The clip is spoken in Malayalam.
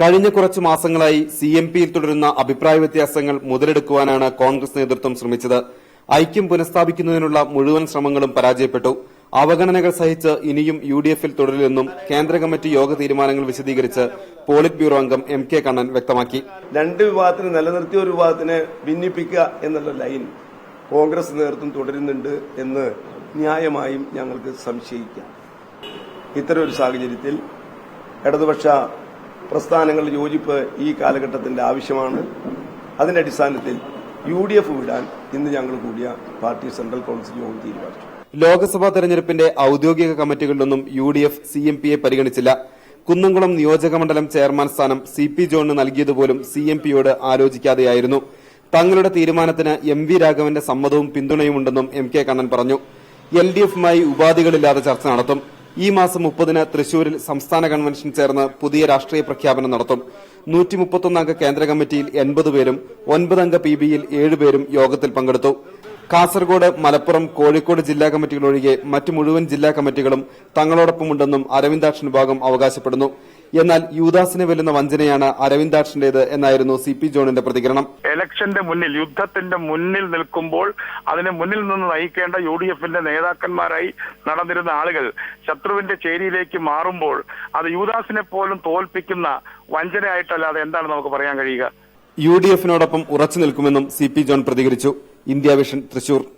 കഴിഞ്ഞ കുറച്ച് മാസങ്ങളായി സി എം പിയിൽ തുടരുന്ന അഭിപ്രായ വ്യത്യാസങ്ങൾ മുതലെടുക്കുവാനാണ് കോൺഗ്രസ് നേതൃത്വം ശ്രമിച്ചത്. ഐക്യം പുനഃസ്ഥാപിക്കുന്നതിനുള്ള മുഴുവൻ ശ്രമങ്ങളും പരാജയപ്പെട്ടു. അവഗണനകൾ സഹിച്ച് ഇനിയും യു ഡി എഫിൽ തുടരില്ലെന്നും കേന്ദ്ര കമ്മിറ്റി യോഗ തീരുമാനങ്ങൾ വിശദീകരിച്ച് പോളിറ്റ് ബ്യൂറോ അംഗം എം കെ കണ്ണൻ വ്യക്തമാക്കി. രണ്ട് വിഭാഗത്തിന് നിലനിർത്തിയ ഒരു വിഭാഗത്തിനെ ഭിന്നിപ്പിക്കുക എന്നുള്ള ലൈൻ കോൺഗ്രസ് നേതൃത്വം തുടരുന്നുണ്ട് എന്ന് ന്യായമായും ഞങ്ങൾക്ക് സംശയിക്കാം. ഇത്തരം ഒരു സാഹചര്യത്തിൽ ഇടതുപക്ഷ പ്രസ്ഥാനങ്ങളുടെ യോജിപ്പ് ഈ കാലഘട്ടത്തിന്റെ ആവശ്യമാണ്. അതിന്റെ അടിസ്ഥാനത്തിൽ യു ഡി എഫ് വിടാൻ ഇന്ന് ഞങ്ങൾ കൂടിയ പാർട്ടി സെൻട്രൽ കൌൺസിൽ യോഗം തീരുമാനിച്ചു. ലോക്സഭാ തെരഞ്ഞെടുപ്പിന്റെ ഔദ്യോഗിക കമ്മിറ്റികളിലൊന്നും U D F C M പിയെ പരിഗണിച്ചില്ല. കുന്നംകുളം നിയോജക മണ്ഡലം ചെയർമാൻ സ്ഥാനം സി പി ജോണിന് നൽകിയതുപോലും സി എം പിയോട് ആലോചിക്കാതെയായിരുന്നു. തങ്ങളുടെ തീരുമാനത്തിന് എം വി രാഘവന്റെ സമ്മതവും പിന്തുണയുമുണ്ടെന്നും എം കെ കണ്ണൻ പറഞ്ഞു. എൽ ഡി എഫുമായി ഉപാധികളില്ലാതെ ചർച്ച നടത്തും. ഈ മാസം മുപ്പതിന് തൃശൂരിൽ സംസ്ഥാന കൺവെൻഷൻ ചേർന്ന് പുതിയ രാഷ്ട്രീയ പ്രഖ്യാപനം നടത്തും. നൂറ്റി മുപ്പത്തൊന്നംഗ കേന്ദ്ര കമ്മിറ്റിയിൽ എൺപത് പേരും ഒൻപതംഗ പി ബിയിൽ ഏഴുപേരും യോഗത്തിൽ പങ്കെടുത്തു. കാസർഗോഡ് മലപ്പുറം കോഴിക്കോട് ജില്ലാ കമ്മിറ്റികളൊഴികെ മറ്റു മുഴുവൻ ജില്ലാ കമ്മിറ്റികളും തങ്ങളോടൊപ്പമുണ്ടെന്നും അരവിന്ദാക്ഷൻ വിഭാഗം അവകാശപ്പെടുന്നു. എന്നാൽ യൂദാസിനെ വെല്ലുന്ന വഞ്ചനയാണ് അരവിന്ദാക്ഷന്റേത് എന്നായിരുന്നു സി പി ജോണിന്റെ പ്രതികരണം. ഇലക്ഷന്റെ മുന്നിൽ യുദ്ധത്തിന്റെ മുന്നിൽ നിൽക്കുമ്പോൾ അതിനെ മുന്നിൽ നിന്ന് നയിക്കേണ്ട യു ഡി എഫിന്റെ നേതാക്കന്മാരായി നടന്നിരുന്ന ആളുകൾ ശത്രുവിന്റെ ചേരിയിലേക്ക് മാറുമ്പോൾ അത് യൂദാസിനെ പോലും തോൽപ്പിക്കുന്ന വഞ്ചനയായിട്ടല്ലാതെ എന്താണ് നമുക്ക് പറയാൻ കഴിയുക? യു ഡി എഫിനോടൊപ്പം ഉറച്ചു നിൽക്കുമെന്നും സി പി ജോൺ പ്രതികരിച്ചു. India vision Thrissur.